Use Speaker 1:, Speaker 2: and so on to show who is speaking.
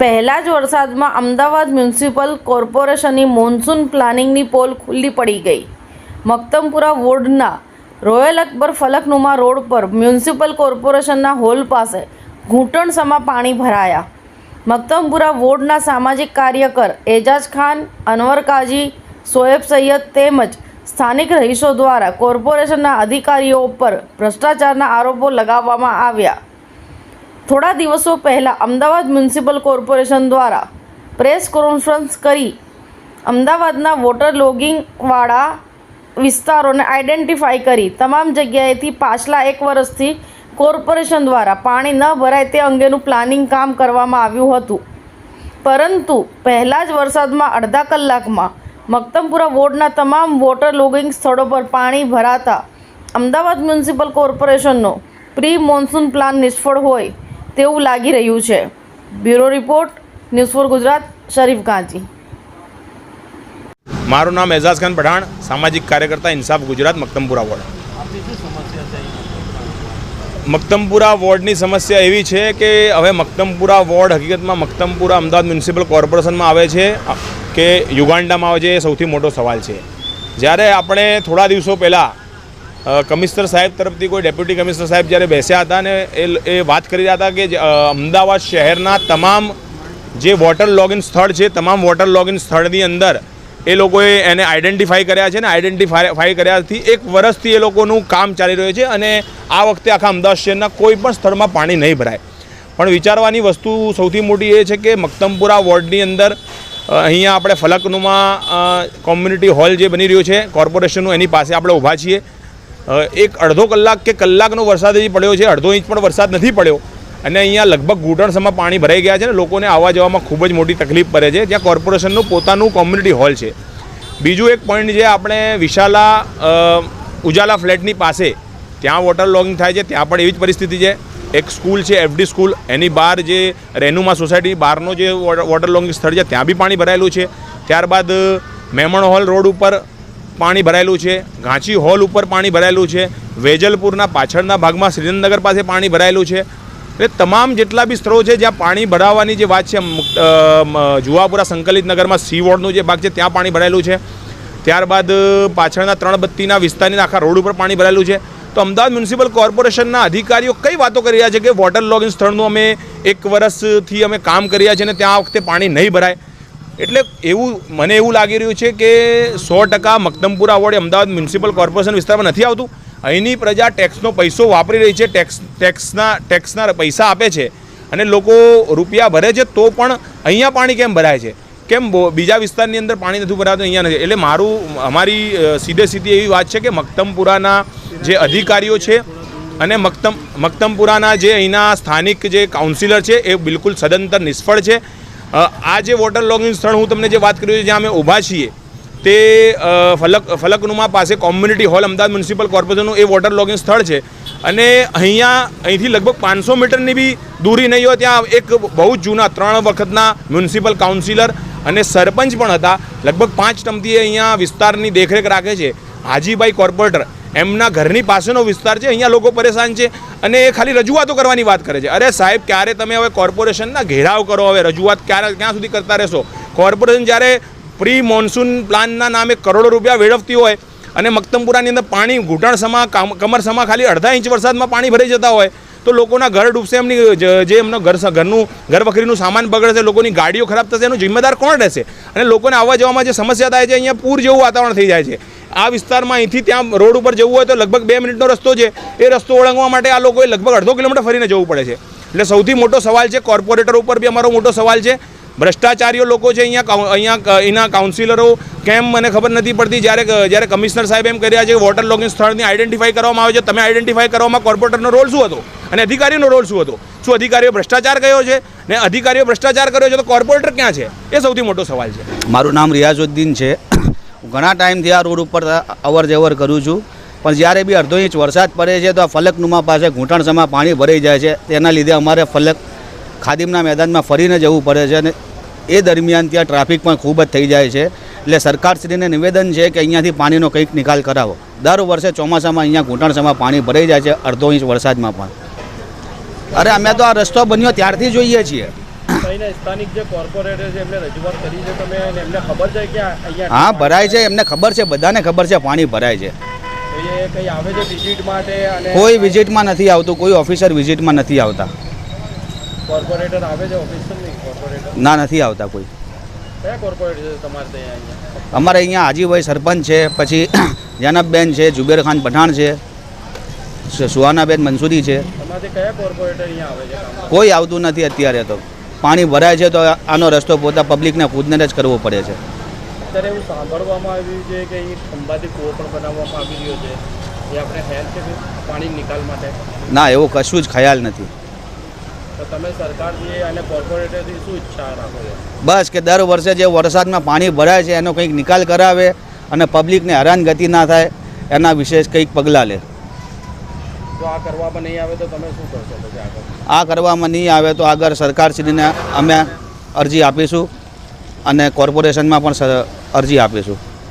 Speaker 1: પહેલા જ વરસાદમાં અમદાવાદ મ્યુનિસિપલ કોર્પોરેશનની મોન્સૂન પ્લાનિંગની પોલ ખુલ્લી પડી ગઈ. મક્તમપુરા વોર્ડના રોયલ અકબર ફલકનુમા રોડ પર મ્યુનિસિપલ કોર્પોરેશનના હોલ પાસે ઘૂંટણસમાં પાણી ભરાયા. મક્તમપુરા વોર્ડના સામાજિક કાર્યકર એજાજ ખાન, અનવર કાજી, સોએબ સૈયદ તેમજ સ્થાનિક રહીશો દ્વારા કોર્પોરેશનના અધિકારીઓ પર ભ્રષ્ટાચારના આરોપો લગાવવામાં આવ્યા. થોડા દિવસો પહેલાં અમદાવાદ મ્યુનિસિપલ કોર્પોરેશન દ્વારા પ્રેસ કોન્ફરન્સ કરી અમદાવાદના વોટર લોગિંગવાળા વિસ્તારોને આઈડેન્ટિફાઈ કરી. તમામ જગ્યાએથી પાછલા એક વર્ષથી કોર્પોરેશન દ્વારા પાણી ન ભરાય તે અંગેનું પ્લાનિંગ કામ કરવામાં આવ્યું હતું. પરંતુ પહેલા જ વરસાદમાં અડધા કલાકમાં મક્તમપુરા વોર્ડના તમામ વોટર લોગિંગ સ્થળો પર પાણી ભરાતા અમદાવાદ મ્યુનિસિપલ કોર્પોરેશનનો પ્રી મોન્સૂન પ્લાન નિષ્ફળ હોય. તેવું લાગી રહ્યું છે. Bureau report, news for Gujarat, Sharif Gandhi
Speaker 2: મારું નામ એઝાઝ ખાન પઠાણ, સામાજિક કાર્યકર્તા ઇન્સાફ ગુજરાત, મક્તમપુરા વોર્ડ. મક્તમપુરા વોર્ડની સમસ્યા એવી છે કે હવે મક્તમપુરા વોર્ડ હકીકતમાં મક્તમપુરા અમદાવાદ મ્યુનિસિપલ કોર્પોરેશનમાં આવે છે, કે યુગાન્ડામાં આવે છે, એ સૌથી મોટો સવાલ છે. જ્યારે આપણે થોડા દિવસો પહેલાં કમિશનર સાહેબ તરફથી કોઈ ડેપ્યુટી કમિશનર સાહેબ જ્યારે બેસ્યા હતા ને એ એ વાત કરી રહ્યા હતા કે અમદાવાદ શહેરના તમામ જે વોટર લોગિન સ્થળ છે, તમામ વોટર લોગિન સ્થળની અંદર એ લોકોએ એને આઈડેન્ટિફાઈ કર્યા છે ને આઈડેન્ટિફાઈ કર્યાથી એક વર્ષથી એ લોકોનું કામ ચાલી રહ્યું છે અને આ વખતે આખા અમદાવાદ શહેરના કોઈ પણ સ્થળમાં પાણી નહીં ભરાય. પણ વિચારવાની વસ્તુ સૌથી મોટી એ છે કે મક્તમપુરા વોર્ડની અંદર અહીંયા આપણે ફલકનુમાં કોમ્યુનિટી હોલ જે બની રહ્યો છે, કોર્પોરેશનનું એની પાસે આપણે ઊભા છીએ. એક અડધો કલાક કે કલાકનો વરસાદ હજી પડ્યો છે, અડધો ઇંચ પણ વરસાદ નથી પડ્યો. અને અહીંયા લગભગ ઘૂંટણસમાં પાણી ભરાઈ ગયા છે ને લોકોને આવવા જવામાં ખૂબ જ મોટી તકલીફ પડે છે. જ્યાં કોર્પોરેશનનું પોતાનું કોમ્યુનિટી હોલ છે. બીજું એક પોઈન્ટ જે આપણે વિશાલા ઉજાલા ફ્લેટની પાસે, ત્યાં વોટર લોગિંગ થાય છે. ત્યાં પણ એવી જ પરિસ્થિતિ છે. એક સ્કૂલ છે એફડી સ્કૂલ. એની બહાર જે રેનુમા સોસાયટી, બહારનો જે વોટર લોગિંગ સ્થળ છે, ત્યાં બી પાણી ભરાયેલું છે. ત્યારબાદ, મેમણ હોલ રોડ ઉપર પાણી ભરાયેલું છે. ઘાંચી હોલ ઉપર પાણી ભરાયેલું છે. વેજલપુરના પાછળના ભાગમાં શ્રીનગર પાસે પાણી ભરાયેલું છે. એટલે તમામ જેટલા બી સ્થળો છે જ્યાં પાણી ભરાવાની જે વાત છે જુવાપુરા સંકલિત નગરમાં સી વોર્ડનું જે ભાગ છે, ત્યાં પાણી ભરાયેલું છે. ત્યારબાદ પાછળના ત્રણ બત્તીના વિસ્તારની આખા રોડ ઉપર પાણી ભરાયેલું છે. તો અમદાવાદ મ્યુનિસિપલ કોર્પોરેશનના અધિકારીઓ કઈ વાતો કરી રહ્યા છે કે વોટર લોગિંગ સ્થળનું અમે એક વર્ષથી અમે કામ કરી રહ્યા છીએ અને ત્યાં વખતે પાણી નહીં ભરાય. એટલે એવું, મને એવું લાગી રહ્યું છે કે સો ટકા Maktampura ward Ahmedabad municipal corporation વિસ્તારમાં નથી આવતું. અહીંની પ્રજા ટેક્સનો પૈસો વાપરી રહી છે, ટેક્સ, ટેક્સના ટેક્સના પૈસા આપે છે. અને લોકો રૂપિયા ભરે છે તો પણ અહીંયા પાણી કેમ ભરાય છે? કેમ બીજા વિસ્તારની અંદર પાણી નથી ભરાતું, અહીંયા નથી? એટલે મારું, અમારી સીધે સીધી એવી વાત છે કે મક્તમપુરાના જે અધિકારીઓ છે અને મક્તમ મક્તમપુરાના જે અહીંના સ્થાનિક જે કાઉન્સિલર છે, એ બિલકુલ સદંતર નિષ્ફળ છે. આ જે વોટર લોગિંગ સ્થળ હું તમને જે વાત કરી છું, જ્યાં અમે ઊભા છીએ, તે ફલક, ફલકનુમા પાસે કોમ્યુનિટી હોલ અમદાવાદ મ્યુનિસિપલ કોર્પોરેશનનું એ વોટર લોગિંગ સ્થળ છે. અને અહીંયા, અહીંથી લગભગ પાંચસો મીટરની બી દૂરી નહીં હોય, ત્યાં એક બહુ જ જૂના ત્રણ વખતના મ્યુનિસિપલ કાઉન્સિલર અને સરપંચ પણ હતા. લગભગ પાંચ ટમથી અહીંયા વિસ્તારની દેખરેખ રાખે છે. હાજીભાઈ કોર્પોરેટર એમના ઘરની પાસેનો વિસ્તાર છે, અહીંયા લોકો પરેશાન છે અને એ ખાલી રજૂઆતો કરવાની વાત કરે છે. અરે સાહેબ, ક્યારે તમે હવે કોર્પોરેશનના ઘેરાવ કરો? હવે રજૂઆત ક્યારે ક્યાં સુધી કરતા રહેશો? કોર્પોરેશન જ્યારે પ્રી મોન્સૂન પ્લાનના નામે કરોડો રૂપિયા વેડફતી હોય અને મક્તમપુરાની અંદર પાણી ઘૂંટણસમાં કમરસમા ખાલી અડધા ઇંચ વરસાદમાં પાણી ભરાઈ જતા હોય તો લોકોના ઘર ડૂબશે એમની, જે એમનો ઘર ઘરનું, ઘર વખરીનું સામાન બગડશે, લોકોની ગાડીઓ ખરાબ થશે, એનું જિમ્મેદાર કોણ રહેશે? અને લોકોને આવવા જવામાં જે સમસ્યા થાય છે, અહીંયા પૂર જેવું વાતાવરણ થઈ જાય છે. આ વિસ્તારમાં અહીંથી ત્યાં રોડ ઉપર જવું હોય તો લગભગ બે મિનિટનો રસ્તો છે. એ રસ્તો ઓળંગવા માટે આ લોકોએ લગભગ અડધો કિલોમીટર ફરીને જવું પડે છે. એટલે સૌથી મોટો સવાલ છે, કોર્પોરેટર ઉપર બી અમારો મોટો સવાલ છે. ભ્રષ્ટાચારીઓ લોકો છે, અહીંયા અહીંયા એના કાઉન્સિલરો કેમ મને ખબર નથી પડતી. જ્યારે જ્યારે કમિશનર સાહેબ એમ કર્યા છે વોટર લોગિંગ સ્થળની આઈડેન્ટિફાઈ કરવામાં આવે છે તમે આઈડેન્ટિફાઈ કરવામાં કોર્પોરેટરનો રોલ શું હતો? અને અધિકારીનો રોલ શું હતો? શું અધિકારીઓ ભ્રષ્ટાચાર કયો છે? ને અધિકારીઓ ભ્રષ્ટાચાર કર્યો છે તો કોર્પોરેટર ક્યાં છે? એ સૌથી મોટો સવાલ છે.
Speaker 3: મારું નામ રિયાઝુદ્દીન છે. હું ઘણા ટાઈમથી આ રોડ ઉપર અવર જવર કરું છું. પણ જ્યારે બી અડધો ઇંચ વરસાદ પડે છે તો આ ફલકનુમા પાસે ઘૂંટણસમાં પાણી ભરાઈ જાય છે. તેના લીધે અમારે ફલક ખાદીમના મેદાનમાં ફરીને જવું પડે છે અને એ દરમિયાન ત્યાં ટ્રાફિક પણ ખૂબ જ થઈ જાય છે. એટલે સરકારશ્રીને નિવેદન છે કે અહીંયાથી પાણીનો કંઈક નિકાલ કરાવો. દર વર્ષે ચોમાસામાં અહીંયા ઘૂંટણસમાં પાણી ભરાઈ જાય છે અડધો ઇંચ વરસાદમાં પણ. અરે અમે તો આ રસ્તો બન્યો ત્યારથી જોઈએ છીએ.
Speaker 4: અહીંના સ્થાનિક જે કોર્પોરેટર છે એમને કરી છે તમે એમને ખબર છે કે આ અહીંયા
Speaker 3: હા ભરાય છે એમને ખબર છે બધાને ખબર છે પાણી ભરાય છે.
Speaker 4: કંઈ
Speaker 3: વિઝિટમાં નથી આવતું કોઈ ઓફિસર વિઝિટમાં નથી આવતા.
Speaker 4: કોર્પોરેટર આવે છે
Speaker 3: ના? નથી આવતા કોઈ. અમારે અહીંયા હાજીભાઈ સરપંચ છે પછી જૈનબબેન છે જુબેર ખાન પઠાણ છે. સુહાનાબેન મંસૂરી છે. કોઈ આવતું નથી અત્યારે તો. પાણી ભરાય છે તો આનો રસ્તો પોતા પબ્લિકને ખુદને જ કરવો પડે છે.
Speaker 4: અત્યારે એવું સાંભળવામાં આવ્યું છે કે અહીં ખંભાથી કૂવો પણ બનાવવામાં આવી રહ્યો છે. એ આપણે હેલ્પ છે પાણી નિકાલ માટે?
Speaker 3: ના એવું કશું જ ખ્યાલ નથી.
Speaker 4: તો તમે સરકારથી અને કોર્પોરેટરથી શું ઈચ્છા રાખો છો?
Speaker 3: બસ કે દર વર્ષે જે વરસાદમાં પાણી ભરાય છે એનો કંઈક નિકાલ કરાવે અને પબ્લિકને હેરાનગતિ ના થાય એના વિશેષ કંઈક પગલાં લે.
Speaker 4: જો આ કરવામાં નહીં આવે તો તમે શું કરશો? પછી
Speaker 3: આ કરવામાં નહીં આવે તો આગળ સરકારશ્રીને અમે અરજી આપીશું અને કોર્પોરેશનમાં પણ અરજી આપીશું.